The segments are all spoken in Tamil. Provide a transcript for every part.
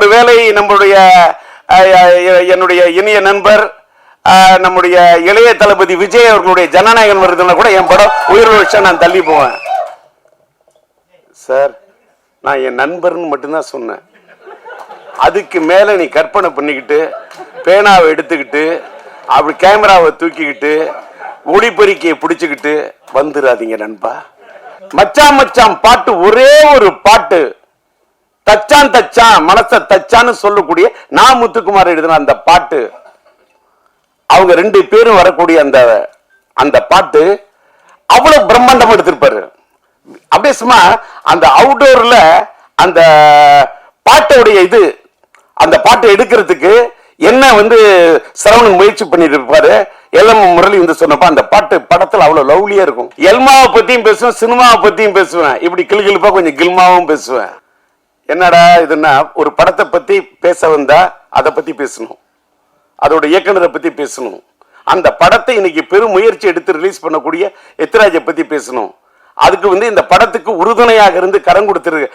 ஒருவேளை நம்முடைய என்னுடைய இனிய நண்பர் நம்முடைய இளைய தளபதி விஜய் அவர்களுடைய ஜனநாயகன் வருதுன்னா கூட என் படம் உயிர் நான் தள்ளி போவேன். சார் நான் என் நண்பர்னு மட்டும்தான் சொன்னேன். அதுக்கு மேல நீ கற்பனை பண்ணிக்கிட்டு பேனாவை எடுத்துக்கிட்டு அப்படி கேமராவை தூக்கிக்கிட்டு ஒளிப்பெருக்கியை பிடிச்சுக்கிட்டு வந்துடாதீங்க நண்பா. மச்சான் மச்சான் பாட்டு ஒரே ஒரு பாட்டு. தச்சான் தச்சான் மனச தச்சான்னு சொல்லக்கூடிய நான் முத்துக்குமார் எழுதின அந்த பாட்டு. அவங்க ரெண்டு பேரும் வரக்கூடிய அந்த அந்த பாட்டு அவ்வளவு பிரம்மாண்டமா எடுத்திருப்பாரு. அப்படியே சும்மா அந்த அவுடோர்ல அந்த பாட்டோடைய இது அந்த பாட்டை எடுக்கிறதுக்கு என்ன வந்து சரவணன் முயற்சி பண்ணிட்டு இருப்பாரு எல்எம் முரளி வந்து சொன்னப்ப அந்த பாட்டு படத்துல அவ்வளவு லவ்லியா இருக்கும். எல்மாவை பத்தியும் பேசுவேன் சினிமாவை பத்தியும் பேசுவேன். இப்படி கிளு கிளுகிழுப்பா கொஞ்சம் கில்மாவும் பேசுவேன். என்னடா இதுன்னா ஒரு படத்தை பத்தி பேச வந்தா அதை பத்தி பேசணும். அதோட இயக்குனரை பத்தி பேசணும். அந்த படத்தை இன்னைக்கு பெரும் முயற்சி எடுத்து ரிலீஸ் பண்ணக்கூடிய எத்திராஜை பத்தி பேசணும். அதுக்கு வந்து இந்த படத்துக்கு உறுதுணையாக இருந்து கரம் கொடுத்துரு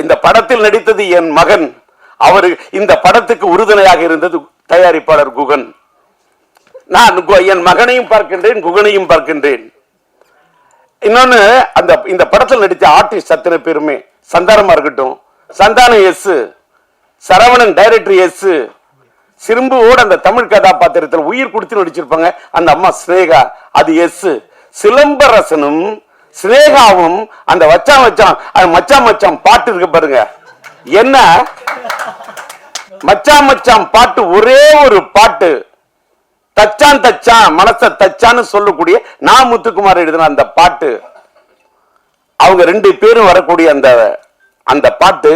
இந்த படத்தில் நடித்தது என் மகன். அவர் இந்த படத்துக்கு உறுதுணையாக இருந்தது தயாரிப்பாளர் குகன். நான் கு- என் மகனையும் பார்க்கின்றேன் குகனையும் பார்க்கின்றேன். இன்னொன்னு அந்த இந்த படத்தில் நடித்த ஆர்டிஸ்ட் அத்தனை பேருமே சந்தானமா இருக்கட்டும் Santhanam S Saravanan director S சிறும்புவோட அந்த தமிழ் கதாபாத்திரத்தில் உயிர் கொடுத்து நடிச்சிருப்பாங்க அந்த அம்மா ஸ்னேகா அது எஸ். சிலம்பரசனும் ஸ்னேகாவும் அந்த வச்சான் வச்சான் அது மச்சான் மச்சான் பாட்டு இருக்கு பாருங்க. என்ன? மச்சான் மச்சான் பாட்டு ஒரே ஒரு பாட்டு. தச்சான் தச்சான் மனச தச்சான்னு சொல்லக்கூடிய நான் முத்துக்குமார் எழுதின அந்த பாட்டு. அவங்க ரெண்டு பேரும் வரக்கூடிய அந்த அந்த பாட்டு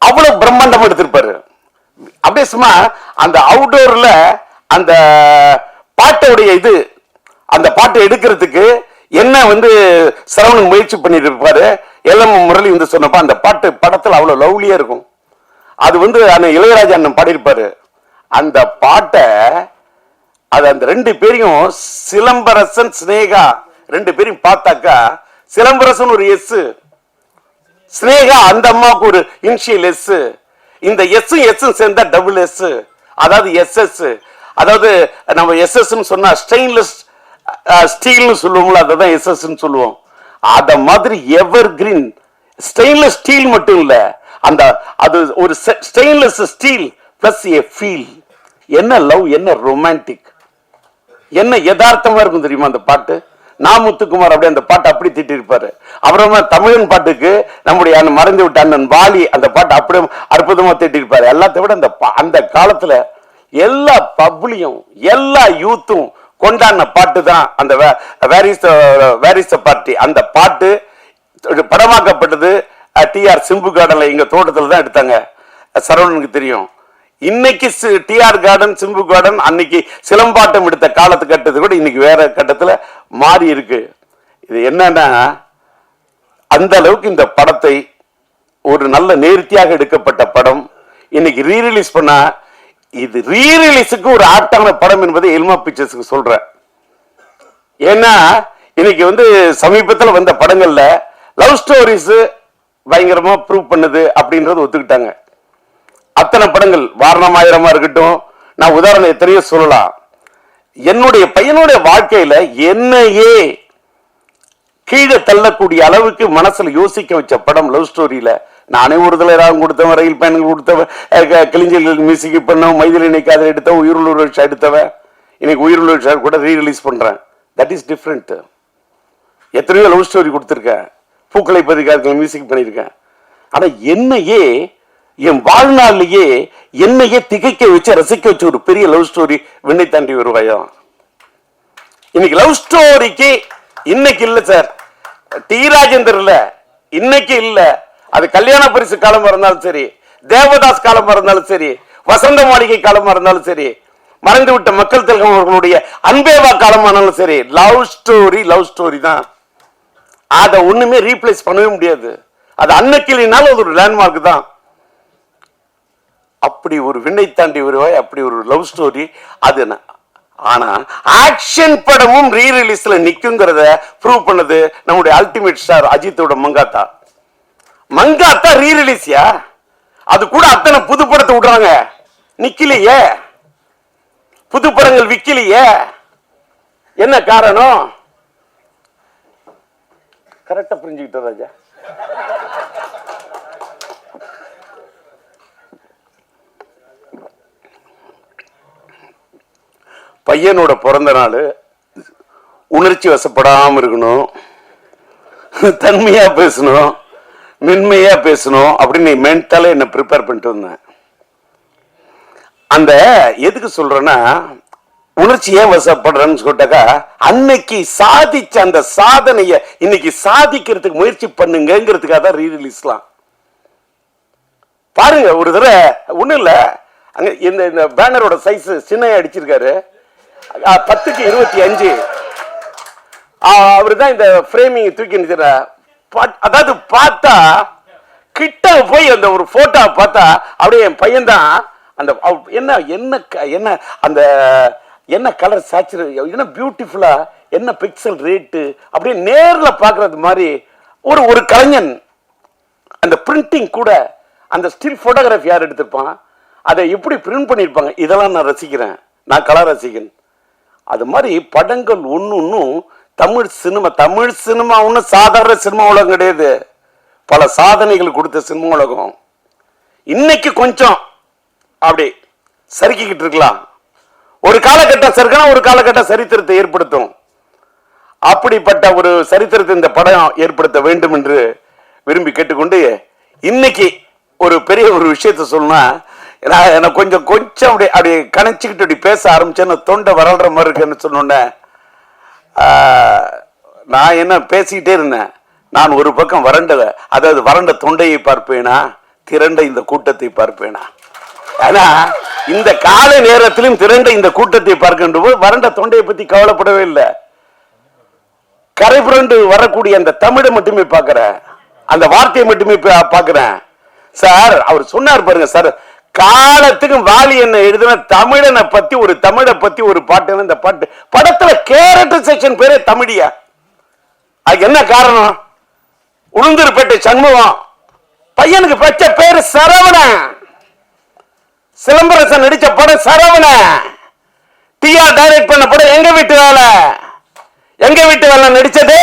அவ்வளவு பிரம்மாண்டமா எடுத்திருப்பாரு. அப்படியே சும்மா அந்த அவுடோர்ல அந்த பாட்டோடைய இது அந்த பாட்டை எடுக்கிறதுக்கு என்ன வந்து சரவணன் முயற்சி பண்ணிட்டு இருப்பாரு எல்லாம் முரளி வந்து சொன்னப்ப அந்த பாட்டு படத்துல அவ்வளவு லவ்லியா இருக்கும். அது வந்து அண்ணன் இளையராஜா அண்ணன் பாடியிருப்பாரு. அந்த பாட்டை அது அந்த ரெண்டு பேரையும் சிலம்பரசன் சினேகா ரெண்டு பேரையும் பார்த்தாக்கா சிலம்பரசன் ஒரு எஸ் ஸ்னேகா அந்த அம்மாவுக்கு ஒரு இனிஷியல் எஸ். இந்த எஸ் எஸ் சேர்ந்தா டபுள் எஸ் அதாவது எஸ் எஸ். அதாவது நம்ம எஸ் எஸ் சொன்னா ஸ்டெயின்லெஸ் ஸ்டீல்னு சொல்லுவோம்ல அதை தான் எஸ் எஸ் சொல்லுவோம். அத மாதிரி எவர் கிரீன் ஸ்டெயின்லெஸ் ஸ்டீல் மட்டும் இல்ல. அந்த அது ஒரு stainless steel plus a feel என்ன லவ் என்ன ரொமான்டிக் என்ன யதார்த்தமா இருக்கும் தெரியுமா அந்த பாட்டு? நாமுத்துக்குமார் முத்துக்குமார் அப்படியே அந்த பாட்டை அப்படி திட்டிருப்பாரு. அப்புறமா தமிழன் பாட்டுக்கு நம்முடைய அண்ணன் மறைந்து விட்ட அண்ணன் வாலி அந்த பாட்டை அப்படியே அற்புதமா திட்டிருப்பாரு. எல்லாத்தை விட அந்த அந்த காலத்துல எல்லா பப்ளியும் எல்லா யூத்தும் கொண்டாடின பாட்டு தான் அந்த வேரிஸ் வேரிஸ் பார்ட்டி. அந்த பாட்டு படமாக்கப்பட்டது டிஆர் சிம்பு கார்டன்ல எங்க தோட்டத்தில் தான் எடுத்தாங்க. சரவணனுக்கு தெரியும். இன்னைக்கு டிஆர் கார்டன் சிம்பு கார்டன் அன்னைக்கு சிலம்பாட்டம் எடுத்த காலத்து கட்டது கூட இன்னைக்கு வேற கட்டத்தில் மாறி இருக்கு. இது என்னன்னா அந்த அளவுக்கு இந்த படத்தை ஒரு நல்ல நேர்த்தியாக எடுக்கப்பட்ட படம். இன்னைக்கு ரீரிலீஸ் பண்ணா இது ரீரிலீஸுக்கு ஒரு ஆப்டான படம் என்பதை எல்மா பிக்சர்ஸுக்கு சொல்றேன் ஏன்னா இன்னைக்கு வந்து சமீபத்தில் வந்த படங்கள்ல லவ் ஸ்டோரிஸ் பயங்கரமா ப்ரூவ் பண்ணுது அப்படின்றது ஒத்துக்கிட்டாங்க. அத்தனை படங்கள் வாரணமாயிரமா இருக்கட்டும். நான் உதாரணம் எத்தனையோ சொல்லலாம். என்னுடைய பையனுடைய வாழ்க்கையில என்னையே கீழே தள்ளக்கூடிய அளவுக்கு மனசுல யோசிக்க வச்ச படம் லவ் ஸ்டோரியில நானே ஒரு தலை கொடுத்தவன் ரயில் பயணங்கள் கொடுத்தவன் க- கிளிஞ்சல் மியூசிக் பண்ணவன் மைதிலி நினைக்காத எடுத்தவன் உயிருள்ள விஷயம் எடுத்தவன். இன்னைக்கு உயிருள்ள விஷயம் கூட ரீ ரிலீஸ் பண்றேன். தட் இஸ் டிஃப்ரெண்ட் எத்தனையோ லவ் ஸ்டோரி கொடுத்துருக்கேன். பூக்களை பதிக்காதுக்கு மியூசிக் பண்ணியிருக்கேன். ஆனால் என்னையே என் வாழ்நாளிலேயே என்னையே திகைக்க வச்சு ரசிக்க வச்ச ஒரு பெரிய லவ் ஸ்டோரி விண்ணை தாண்டி வருவாயம். இன்னைக்கு லவ் ஸ்டோரிக்கு இன்னைக்கு இல்லை சார் டி ராஜேந்தர் இல்ல இன்னைக்கு இல்ல. அது கல்யாண பரிசு காலமாக இருந்தாலும் சரி தேவதாஸ் காலமாக இருந்தாலும் சரி வசந்த மாளிகை காலமாக இருந்தாலும் சரி மறந்து விட்ட மக்கள் திலகம் அவர்களுடைய அன்பேவா காலமானாலும் சரி லவ் ஸ்டோரி லவ் ஸ்டோரி தான். அதை ஒண்ணுமே ரீப்ளேஸ் பண்ணவே முடியாது. அது அன்னக்கிளினாலும் அது ஒரு லேண்ட்மார்க் தான். அப்படி ஒரு விண்ணை தாண்டி வருவாய் அப்படி ஒரு லவ் ஸ்டோரி அது ஆனா ஆக்ஷன் படமும் ரீ ரிலீஸ்ல நிக்குங்கிறத ப்ரூவ் பண்ணது நம்முடைய அல்டிமேட் ஸ்டார் அஜித்தோட மங்காத்தா. மங்காத்தா ரீ ரிலீஸ்யா அது கூட அத்தனை புது விடுறாங்க. நிக்கலையே. புது படங்கள் விக்கலையே. என்ன காரணம்? கரெக்டா புரிஞ்சுக்கிட்டோம் ராஜா. பையனோட பிறந்த நாள் உணர்ச்சி வசப்படாமல் இருக்கணும். தன்மையாக பேசணும். மென்மையாக பேசணும் அப்படின்னு மென்டலாக என்னை ப்ரிப்பேர் பண்ணிட்டு வந்தேன். அந்த எதுக்கு சொல்கிறேன்னா உணர்ச்சி ஏன் வசப்படுறேன்னு சொல்லிட்டாக்கா அன்னைக்கு சாதிச்ச அந்த சாதனையை இன்னைக்கு சாதிக்கிறதுக்கு முயற்சி பண்ணுங்கிறதுக்காக தான் ரீரிலீஸ்லாம் பாருங்க ஒரு தடவை ஒன்றும் இல்லை. அங்கே இந்த இந்த பேனரோட சைஸ் சின்ன அடிச்சிருக்காரு. பத்துக்கு இருபத்தி அஞ்சு. அவர் தான் இந்த ஃப்ரேமிங் தூக்கி நிற்கிற அதாவது பார்த்தா கிட்ட போய் அந்த ஒரு போட்டோ பார்த்தா அப்படியே என் பையன் தான் அந்த என்ன என்ன க- என்ன அந்த என்ன கலர் சாச்சுரு என்ன பியூட்டிஃபுல்லா என்ன பிக்சல் ரேட்டு அப்படியே நேரில் பார்க்கறது மாதிரி ஒரு ஒரு கலைஞன். அந்த பிரிண்டிங் கூட அந்த ஸ்டில் ஃபோட்டோகிராஃபி யார் எடுத்திருப்பான்? அதை எப்படி பிரிண்ட் பண்ணியிருப்பாங்க? இதெல்லாம் நான் ரசிக்கிறேன். நான் கலா ரசிக்கிறேன் அது மாதிரி படங்கள் ஒன்று ஒன்றும் தமிழ் சினிமா தமிழ் சினிமா ஒன்றும் சாதாரண சினிமா உலகம் கிடையாது. பல சாதனைகள் கொடுத்த சினிமா உலகம். இன்னைக்கு கொஞ்சம் அப்படி சறுக்கிக்கிட்டு இருக்கலாம். ஒரு காலகட்டம் சறுக்கணும் ஒரு காலகட்டம் சரித்திரத்தை ஏற்படுத்தும். அப்படிப்பட்ட ஒரு சரித்திரத்தை இந்த படம் ஏற்படுத்த வேண்டும் என்று விரும்பி கேட்டுக்கொண்டு இன்னைக்கு ஒரு பெரிய ஒரு விஷயத்த சொல்லணும்னா நான் எனக்கு கொஞ்சம் கொஞ்சம் அப்படி அப்படி கணச்சிக்கிட்டு அப்படி பேச ஆரம்பிச்சேன்னு தொண்டை வரல்ற மாதிரி இருக்குன்னு சொன்னோன்னே நான் என்ன பேசிக்கிட்டே இருந்தேன். நான் ஒரு பக்கம் வறண்ட அதாவது வறண்ட தொண்டையை பார்ப்பேனா திரண்ட இந்த கூட்டத்தை பார்ப்பேனா? ஆனா இந்த கால நேரத்திலும் திரண்ட இந்த கூட்டத்தை பார்க்கின்ற போது வறண்ட தொண்டையை பத்தி கவலைப்படவே இல்லை. கரை புரண்டு வரக்கூடிய அந்த தமிழை மட்டுமே பார்க்கிறேன். அந்த வார்த்தையை மட்டுமே பா- பார்க்கிறேன். சார் அவர் சொன்னார் பாருங்க சார் காலத்துக்கு வாலி என்ன எழுதின தமிழனை பத்தி ஒரு தமிழை பத்தி ஒரு பாட்டு இந்த பாட்டு? படத்துல கேரக்டர் செக்ஷன் பேரே தமிழியா? அதுக்கு என்ன காரணம்? உளுந்தூர்பேட்டை சண்முகம். பையனுக்கு பெற்ற பேரு சரவணன். சிலம்பரசன் நடிச்ச படம் சரவணன். டிஆர் டைரக்ட் பண்ண படம் எங்க வீட்டு வேலை? எங்க வீட்டு வேலை நடிச்சது?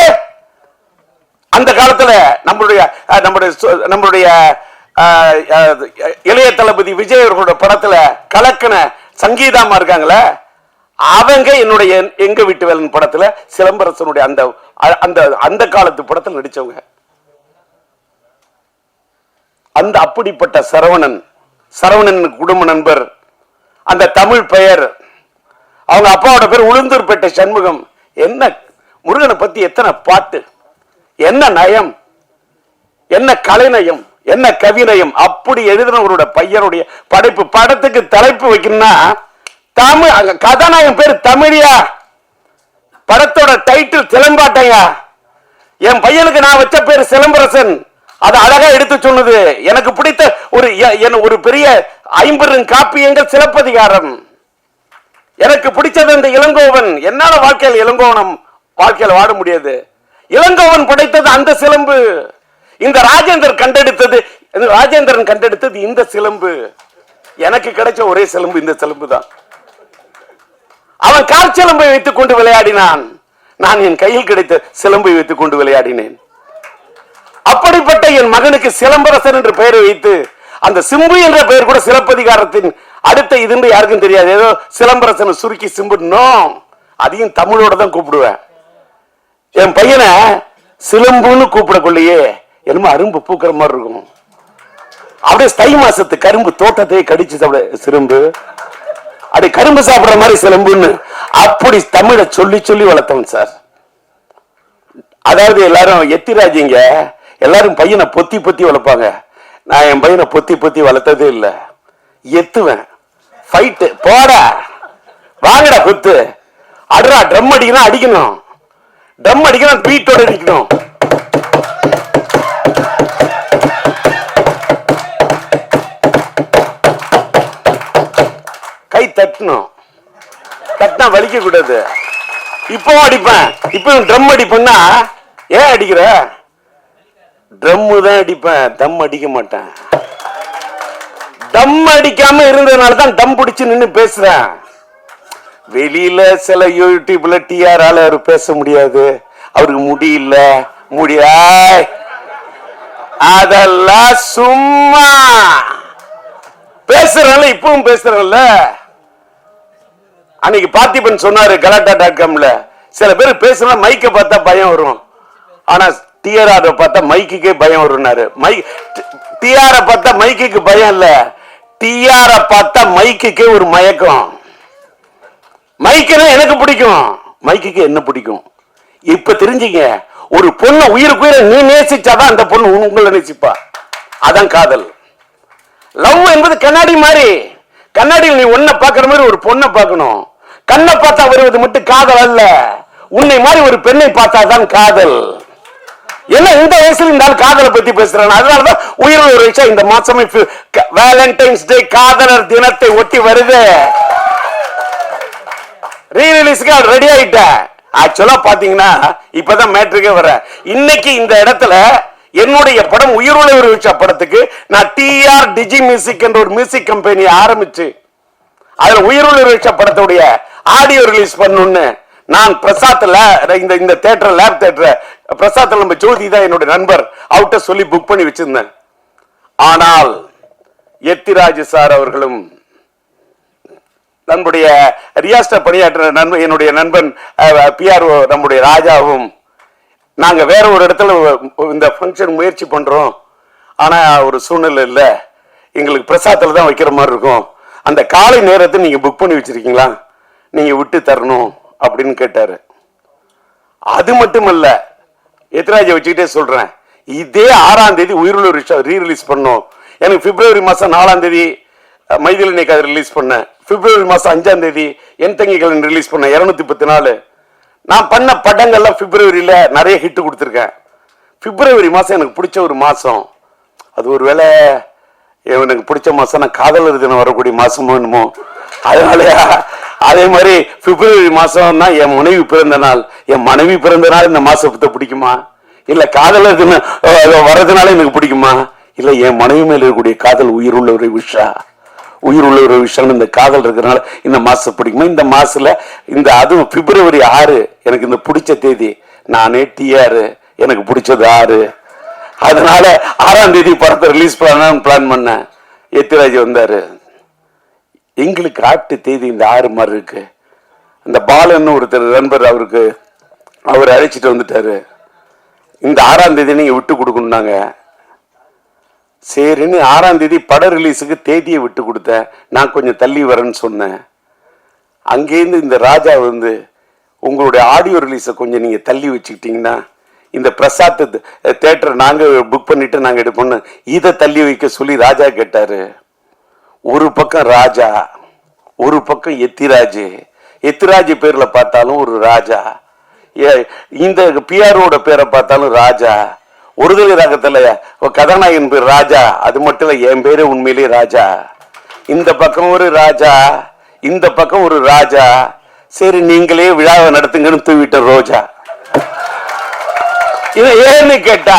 அந்த காலத்துல நம்மளுடைய நம்மளுடைய நம்மளுடைய இளைய தளபதி விஜய் அவர்களோட படத்துல கலக்கன சங்கீதாமா இருக்காங்களே அவங்க என்னுடைய எங்க வீட்டு வேலன் படத்துல சிலம்பரசனுடைய அந்த அந்த அந்த காலத்து படத்துல நடிச்சவங்க. அந்த அப்படிப்பட்ட சரவணன் சரவணன் குடும்ப நண்பர் அந்த தமிழ் பெயர் அவங்க அப்பாவோட பேர் உளுந்தூர்பேட்டை சண்முகம். என்ன முருகனை பத்தி எத்தனை பாட்டு என்ன நயம் என்ன கலைநயம் என்ன கவிதையும் அப்படி எழுதினவரோட பையனுடைய படைப்பு படத்துக்கு தலைப்பு வைக்கணும்னா தமிழ் அங்க கதாநாயகன் பேர் தமிழியா? படத்தோட டைட்டில் சிலம்பாட்டையா? என் பையனுக்கு நான் வச்ச பேர் சிலம்பரசன். அது அழகா எடுத்து சொன்னது. எனக்கு பிடித்த ஒரு எ- என் ஒரு பெரிய ஐம்பது காப்பியங்கள் சிலப்பதிகாரம். எனக்கு பிடிச்சது இந்த இளங்கோவன். என்னால வாழ்க்கையில் இளங்கோவனம் வாழ்க்கையில் வாட முடியாது. இளங்கோவன் படைத்தது அந்த சிலம்பு. இந்த ராஜேந்தர் கண்டெடுத்தது ராஜேந்திரன் கண்டெடுத்தது இந்த சிலம்பு. எனக்கு கிடைச்ச ஒரே சிலம்பு இந்த சிலம்பு தான் அவன் காற்சிலம்பை வைத்துக் கொண்டு விளையாடினான். நான் என் கையில் கிடைத்த சிலம்பை வைத்துக் கொண்டு விளையாடினேன். அப்படிப்பட்ட என் மகனுக்கு சிலம்பரசன் என்று பெயரை வைத்து அந்த சிம்பு என்ற பெயர் கூட சிலப்பதிகாரத்தின் அடுத்த இதுன்னு யாருக்கும் தெரியாது. ஏதோ சிலம்பரசன் சுருக்கி சிம்புன்னோ அதையும் தமிழோட தான் கூப்பிடுவேன். என் பையனை சிலம்புன்னு கூப்பிடக்குள்ளையே என்னமோ அரும்பு பூக்கிற மாதிரி இருக்கும். அப்படியே தை மாசத்து கரும்பு தோட்டத்தையே கடிச்சு சாப்பிட சிலம்பு. அப்படி கரும்பு சாப்பிடுற மாதிரி சிலம்புன்னு அப்படி தமிழை சொல்லி சொல்லி வளர்த்தவன் சார். அதாவது எல்லாரும் எத்திராஜிங்க எல்லாரும் பையனை பொத்தி பொத்தி வளர்ப்பாங்க. நான் என் பையனை பொத்தி பொத்தி வளர்த்ததே இல்லை. எத்துவேன். ஃபைட்டு போடா. வாங்கடா குத்து. அடுறா ட்ரம் அடிக்கணும் அடிக்கணும். ட்ரம் அடிக்கணும் பீட்டோட அடிக்கணும். தட்டணும். தட்டினா வலிக்க கூடாது. இப்பவும் அடிப்பேன். இப்ப ட்ரம் அடிப்பேன்னா ஏன் அடிக்கிற? ட்ரம்மு தான் அடிப்பேன். தம் அடிக்க மாட்டேன். தம் அடிக்காம இருந்ததுனால தான் தம் பிடிச்சு நின்னு பேசுறேன். வெளியில சில யூடியூப்ல டிஆரால அவர் பேச முடியாது. அவருக்கு முடியல முடியாய் அதெல்லாம் சும்மா. பேசுறல இப்பவும் பேசுறல அன்னைக்கு பார்த்திபன் சொன்னாரு கலாட்டா டாட் காம்ல சில பேர் பேசுனா மைக்க பார்த்தா பயம் வரும். ஆனா டிஆர் பார்த்தா மைக்குக்கே பயம் வரும்னாரு. மை டிஆர் பார்த்தா மைக்குக்கு பயம் இல்ல. டிஆரை பார்த்தா மைக்குக்கே ஒரு மயக்கம். மைக்குனா எனக்கு பிடிக்கும். மைக்குக்கு என்ன பிடிக்கும்? இப்ப தெரிஞ்சுங்க ஒரு பொண்ணை உயிருக்கு உயிரை நீ நேசிச்சாதான் அந்த பொண்ணு உங்களை நேசிப்பா. அதான் காதல். லவ் என்பது கண்ணாடி மாதிரி கண்ணாடியில் நீ ஒன்ன பாக்குற மாதிரி ஒரு பொண்ணை பார்க்கணும். கண்ணை பார்த்தா வருவது மட்டும் காதல் அல்ல. உன்னை மாதிரி ஒரு பெண்ணை பார்த்தா தான் காதல். என்ன இந்த வயசுல இந்த ஆள் காதலை பத்தி பேசுறான்? அதனாலதான் உயிர் ஒரு விஷயம் இந்த மாசமே வேலண்டைன்ஸ் டே காதலர் தினத்தை ஒட்டி வருது. ரீரிலீஸ்க்கு ரெடி ஆயிட்டேன் ஆக்சுவலா பாத்தீங்கன்னா இப்பதான் மேட்ருக்கே வர இன்னைக்கு இந்த இடத்துல என்னுடைய படம் உயிருள்ள ஒரு விஷய படத்துக்கு நான் டிஆர் டிஜி மியூசிக் என்ற ஒரு மியூசிக் கம்பெனி ஆரம்பிச்சு அதுல உயிருள்ள ஒரு படத்துடைய ஆடியோ ரிலீஸ் பண்ணுன்னு நான் பிரசாத்ல இந்த இந்த தேட்டர் லேப் தேட்டர் பிரசாத்ல நம்ம ஜோதி தான் என்னுடைய நண்பர். அவர்கிட்ட சொல்லி புக் பண்ணி வச்சிருந்தேன். ஆனால் எத்திராஜ் சார் அவர்களும் நம்முடைய ரியாஸ்ட பணியாற்ற நண்பன் என்னுடைய நண்பன் பிஆர்ஓ நம்முடைய ராஜாவும் நாங்கள் வேற ஒரு இடத்துல இந்த ஃபங்க்ஷன் முயற்சி பண்ணுறோம் ஆனால் ஒரு சூழ்நிலை இல்லை. எங்களுக்கு பிரசாத்தில் தான் வைக்கிற மாதிரி இருக்கும். அந்த காலை நேரத்தை நீங்க புக் பண்ணி வச்சிருக்கீங்களா? நீங்க விட்டு தரணும் அப்படின்னு கேட்டாரு. அது மட்டுமல்ல எத்ராஜை வச்சுக்கிட்டே சொல்றேன். இதே ஆறாம் தேதி உயிருள்ள ரீ ரிலீஸ் பண்ணோம். எனக்கு பிப்ரவரி மாசம் நாலாம் தேதி அஹ், மைதிலி அதை ரிலீஸ் பண்ணேன். பிப்ரவரி மாசம் அஞ்சாம் தேதி என் தங்கிகள் ரிலீஸ் பண்ணேன். இரநூத்தி பத்து நாலு நான் பண்ண படங்கள்லாம் பிப்ரவரியில நிறைய ஹிட் கொடுத்துருக்கேன். பிப்ரவரி மாசம் எனக்கு பிடிச்ச ஒரு மாசம். அது ஒரு வேளை எனக்கு பிடிச்ச மாதம் நான் காதலர் தினம் வரக்கூடிய மாதமோ என்னமோ. அதனாலயா அதே மாதிரி பிப்ரவரி மாதம்னா என் மனைவி பிறந்த நாள் என் மனைவி பிறந்த நாள் இந்த மாசத்தை பிடிக்குமா? இல்லை காதலர் தினம் வர்றதுனால எனக்கு பிடிக்குமா? இல்லை என் மனைவி மேல் இருக்கக்கூடிய காதல் உயிர் உள்ள ஒரு விஷா உயிர் உள்ள ஒரு விஷயம் இந்த காதல் இருக்கிறனால இந்த மாதம் பிடிக்குமா? இந்த மாதத்தில் இந்த அதுவும் பிப்ரவரி ஆறு எனக்கு இந்த பிடிச்ச தேதி நானே டிஆர் எனக்கு பிடிச்சது ஆறு. அதனால ஆறாம் தேதி படத்தை ரிலீஸ் பண்ணலாம்னு பிளான் பண்ணேன். எத்திராஜ் வந்தார். எங்களுக்கு ஆட்டு தேதி இந்த ஆறு மாதிரி இருக்கு. இந்த பாலன்னு ஒருத்தர் நண்பர் அவருக்கு அவர் அழைச்சிட்டு வந்துட்டாரு. இந்த ஆறாம் தேதி நீங்கள் விட்டு கொடுக்கணுன்னாங்க சரின்னு ஆறாம் தேதி பட ரிலீஸுக்கு தேதியை விட்டு கொடுத்தேன். நான் கொஞ்சம் தள்ளி வரேன்னு சொன்னேன். அங்கேருந்து இந்த ராஜா வந்து உங்களுடைய ஆடியோ ரிலீஸை கொஞ்சம் நீங்கள் தள்ளி வச்சுக்கிட்டீங்கன்னா இந்த பிரசாத் தேட்டர் நாங்கள் புக் பண்ணிட்டு நாங்கள் எடுப்போம்னு இதை தள்ளி வைக்க சொல்லி ராஜா கேட்டார். ஒரு பக்கம் ராஜா ஒரு பக்கம் எத்திராஜ். எத்திராஜ் பேரில் பார்த்தாலும் ஒரு ராஜா. ஏ- இந்த பிஆரோட பேரை பார்த்தாலும் ராஜா. ஒருதலை ராகத்துல கதாநாயகன் பேர் ராஜா. அது மட்டும் இல்லை என் பேரே உண்மையிலேயே ராஜா. இந்த பக்கம் ஒரு ராஜா இந்த பக்கம் ஒரு ராஜா. சரி நீங்களே விழாவை நடத்துங்கன்னு தூவிட்ட ரோஜா. இதை ஏன்னு கேட்டா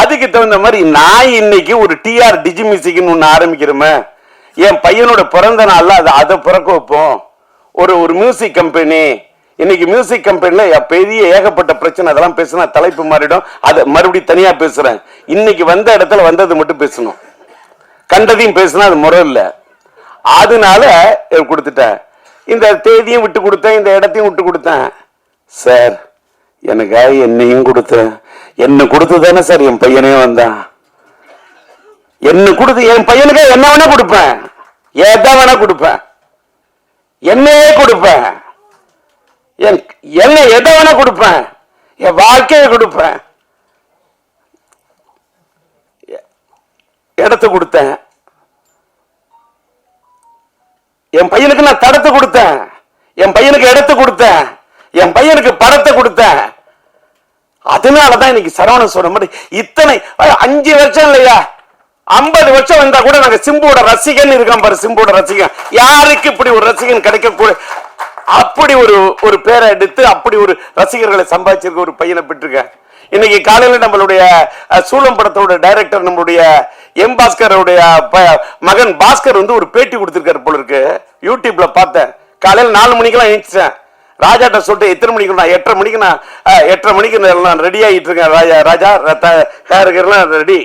அதுக்கு தகுந்த மாதிரி நான் இன்னைக்கு ஒரு டிஆர் டிஜி மியூசிக்னு ஒன்று ஆரம்பிக்கிறோமே. என் பையனோட பிறந்த நாளில் அதை அதை பிறக்க வைப்போம். ஒரு ஒரு மியூசிக் கம்பெனி இன்னைக்கு மியூசிக் கம்பெனில பெரிய ஏகப்பட்ட பிரச்சனை அதெல்லாம் பேசினா தலைப்பு மாறிடும். அதை மறுபடியும் தனியாக பேசுகிறேன் இன்னைக்கு வந்த இடத்துல வந்தது மட்டும் பேசணும். கண்டதையும் பேசினா அது முறை இல்லை. அதனால கொடுத்துட்டேன். இந்த தேதியும் விட்டு கொடுத்தேன் இந்த இடத்தையும் விட்டு கொடுத்தேன். சார் எனக்காக என்னையும் கொடுத்தேன் என்ன கொடுத்து தானே சார் என் பையனே வந்தான். என்ன கொடுத்து என் பையனுக்கு என்ன வேணா கொடுப்பேன். எதை வேணா கொடுப்பேன். என்னையே கொடுப்பேன். என் என்ன எதை வேணா கொடுப்பேன். என் வாழ்க்கையை கொடுப்பேன். இடத்த கொடுத்தேன். என் பையனுக்கு நான் தடத்தை கொடுத்தேன். என் பையனுக்கு இடத்த கொடுத்தேன். என் பையனுக்கு படத்தை கொடுத்தேன். அதனாலதான் இன்னைக்கு சரவணன் சொல்ற மாதிரி இத்தனை அஞ்சு வருஷம் இல்லையா? ஐம்பது வருஷம் வந்தா கூட நாங்க சிம்புவோட ரசிகன் இருக்கோம் பாரு சிம்புவோட ரசிகன். யாருக்கு இப்படி ஒரு ரசிகன் கிடைக்க அப்படி ஒரு ஒரு பேரை எடுத்து அப்படி ஒரு ரசிகர்களை சம்பாதிச்சிருக்க ஒரு பையனை பெற்றிருக்கேன் இன்னைக்கு காலையில நம்மளுடைய சூளம் படத்தோட டைரக்டர் நம்மளுடைய எம் பாஸ்கருடைய ப- மகன் பாஸ்கர் வந்து ஒரு பேட்டி கொடுத்திருக்காரு போல இருக்கு. யூடியூப்ல பார்த்தேன். காலையில நாலு மணிக்கெல்லாம் எழுந்திரிச்சேன். ராஜாட்ட சொல்லிட்டு எத்தனை மணிக்கு நான் எட்டரை மணிக்கு நான் எட்டரை மணிக்கு நான் ரெடி ஆகிட்டு இருக்கேன் ராஜா ராஜா ஹேருக்கெல்லாம் ரெடி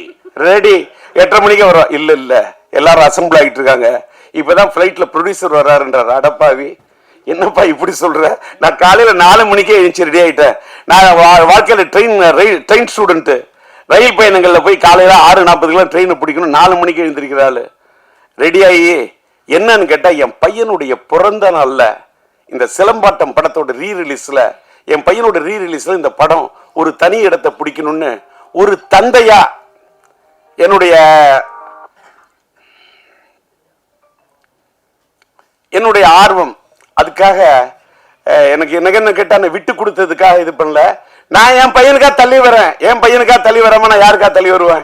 ரெடி எட்டரை மணிக்கு வரும். இல்லை இல்லை. எல்லாரும் அசம்பிள் ஆகிட்டு இருக்காங்க இப்போ தான் ஃப்ளைட்டில் ப்ரொடியூசர் வர்றாருன்றார். அடப்பாவி. என்னப்பா இப்படி சொல்கிற நான் காலையில் நாலு மணிக்கே எழுந்துச்சு ரெடி ஆகிட்டேன் நான் வா- ட்ரெயின் ரயில் ட்ரெயின் ஸ்டூடெண்ட்டு ரயில் பயணங்களில் போய் காலையில் ஆறு நாற்பதுக்கெல்லாம் ட்ரெயினை பிடிக்கணும். நாலு மணிக்கு எழுந்திருக்கிறாள் ரெடி ஆகி என்னன்னு கேட்டால் என் பையனுடைய பிறந்த நாளில் இந்த சிலம்பாட்டம் படத்தோட ரீ ரிலீஸில் என் பையனோட ரீ ரிலீஸில் இந்த படம் ஒரு தனி இடத்தை பிடிக்கணும்னு ஒரு தந்தையா என்னுடைய என்னுடைய ஆர்வம். அதுக்காக எனக்கு எனக்கு என்ன கேட்டா விட்டு கொடுத்ததுக்காக இது பண்ணல. நான் என் பையனுக்காக தள்ளி வரேன். என் பையனுக்காக தள்ளி வராம நான் யாருக்காக தள்ளி வருவேன்?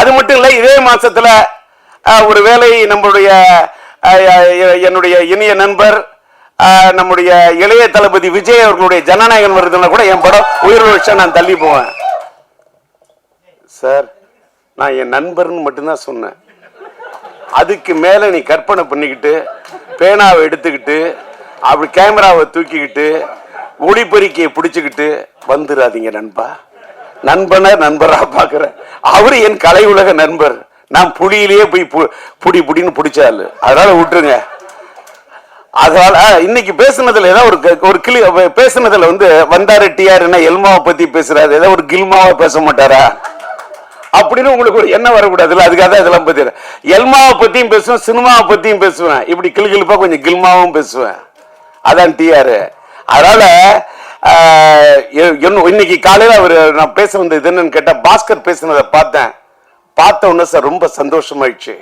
அது மட்டும் இல்லை இதே மாசத்துல ஒரு வேலை நம்மளுடைய என்னுடைய இனிய நண்பர் நம்முடைய இளைய தளபதி விஜய் அவர்களுடைய ஜனநாயகன் வருதுன்னா கூட என் படம் உயிர் வருஷம் நான் தள்ளி போவேன். சார் நான் என் நண்பர்னு மட்டும்தான் சொன்னேன். அதுக்கு மேல நீ கற்பனை பண்ணிக்கிட்டு பேனாவை எடுத்துக்கிட்டு அப்படி கேமராவை தூக்கிக்கிட்டு ஒளிப்பெருக்கியை பிடிச்சுக்கிட்டு வந்துடாதீங்க நண்பா. நண்பனை நண்பரா பார்க்குறேன். அவரு என் கலை உலக நண்பர். நான் புடியிலேயே போய் பு- புடி புடின்னு பிடிச்சாள் அதனால விட்டுருங்க. அதனால ஆ, இன்னைக்கு பேசுனதுல ஏதாவது ஒரு ஒரு கிளி பேசுனதுல வந்து வந்தாரு டிஆர் என்ன எல்மாவை பத்தி பேசுறாரு ஏதோ ஒரு கில்மாவை பேச மாட்டாரா? அப்படின்னு உங்களுக்கு ஒரு எண்ணம் வரக்கூடாதுல்ல அதுக்காக தான் இதெல்லாம் பத்தி எல்மாவை பத்தியும் பேசுவேன் சினிமாவை பத்தியும் பேசுவேன். இப்படி கிளி கிளிப்பா கொஞ்சம் கில்மாவும் பேசுவேன். அதான் டிஆர் அதனால இன்னைக்கு காலையில் அவர் நான் பேச வந்தது என்னன்னு கேட்டால் பாஸ்கர் பேசுனதை பார்த்தேன். பார்த்த உடனே சார் ரொம்ப சந்தோஷமாயிடுச்சு.